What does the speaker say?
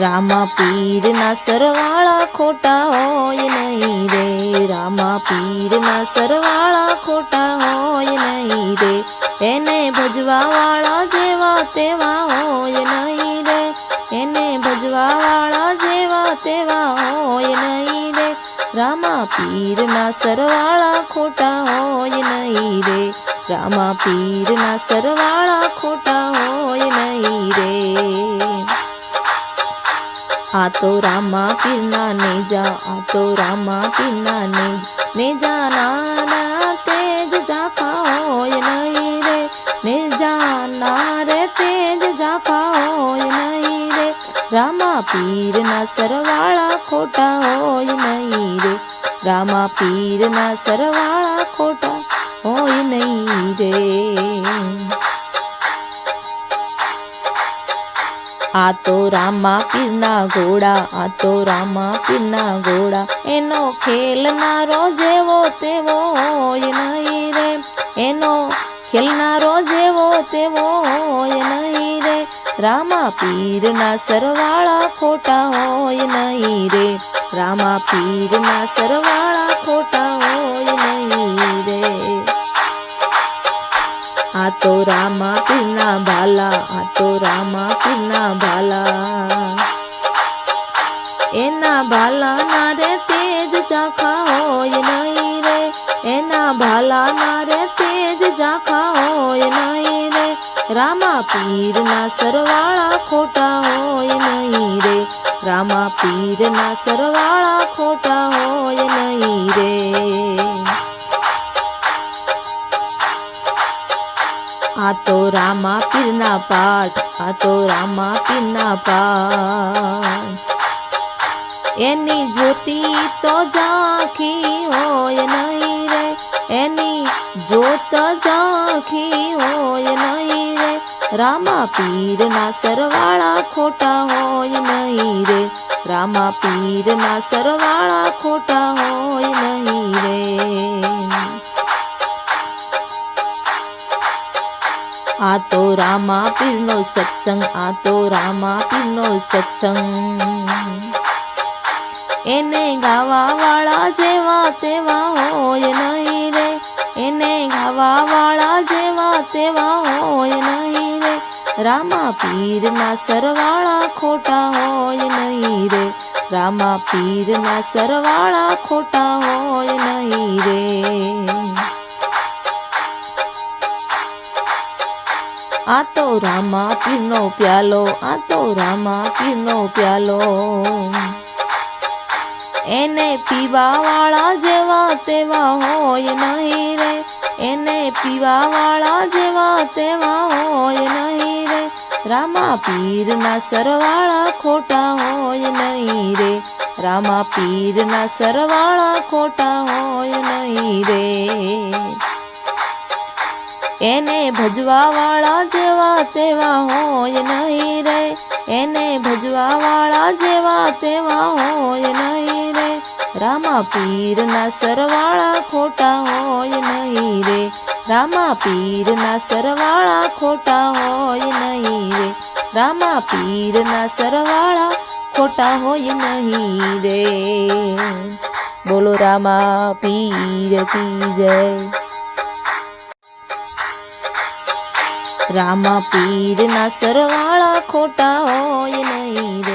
રામા પીરના સરવાળા ખોટા હોય નહીં રે. રામા પીરના સરવાળા ખોટા હોય નહીં રે. એને ભજવા વાળા જેવા તેવા હોય નહીં રે. એને ભજવા વાળા જેવા તેવા હોય નહીં રે. રામા પીરના સરવાળા ખોટા હોય નહીં રે. રામા પીરના સરવાળા ખોટા હોય નહીં રે. આ તો રામા પીરના નેજા આ તો રામા પીરના ને નેજા નાના તેજ ઝાખા હોય નહીં રે નેજા ના રે તેજ ઝાખા હોય નહીં રે, રામા પીરના સરવાળા ખોટા હોય નહીં રે, રામા પીરના સરવાળા ખોટા હોય નહીં રે. આ તો રામા પીરના ઘોડા આ તો રામા પીરના ઘોડા. એનો ખેલનારો જેવો તેવો હોય નહીં રે. એનો ખેલનારો જેવો તેવો હોય નહીં રે. રામા પીરના સરવાળા ખોટા હોય નહીં રે. રામા પીરના સરવાળા ખોટા હોય નહીં રે. આ તો રામા પીરના આ તો રામા ભાલા એના ભાલા ના રે તેજ ચાખા હોય નહીં રે એના ભાલા ના રે તેજ ચાખા હોય નહીં રે રામા પીરના સરવાળા ખોટા હોય નહીં રે રામા પીરના સરવાળા ખોટા હોય નહીં રે આ તો રામા પીરના પાઠ, આ તો રામા પીરના પાઠ. એની જ્યોતિ તો ઝાંખી હોય નહીં રે, એની જોત ઝાંખી હોય નહીં રે. રામા પીરના સરવાળા ખોટા હોય નહીં રે, રામા પીરના સરવાળા ખોટા હોય નહીં રે. આ તો રામા પીરનો સત્સંગ, આ તો રામા પીરનો સત્સંગ. એને ગાવા વાળા જેવા તેવા હોય નહીં રે, એને ગાવા વાળા જેવા તેવા હોય નહીં રે. રામા પીરના સરવાળા ખોટા હોય નહીં રે, રામા પીરના સરવાળા ખોટા હોય નહીં રે. આ તો રામા પીરનો પ્યાલો, આ તો રામા પીરનો પ્યાલો. એને પીવા વાળા જેવા તેવા હોય નહીં રે, એને પીવા વાળા જેવા તેવા હોય નહીં રે. રામા પીરના સરવાળા ખોટા હોય નહીં રે, રામા પીરના સરવાળા ખોટા હોય નહીં રે. એને ભજવા વાળા જેવા તેવા હોય નહીં રે. એને ભજવા વાળા જેવા તેવા હોય નહીં રે. રામા પીરના સરવાળા ખોટા હોય નહીં રે. રામા પીરના સરવાળા ખોટા હોય નહીં રે. રામા પીરના સરવાળા ખોટા હોય નહીં રે. બોલો રામા પીર કી જય. રામા પીરના સરવાળા ખોટા હોય નહીં રે.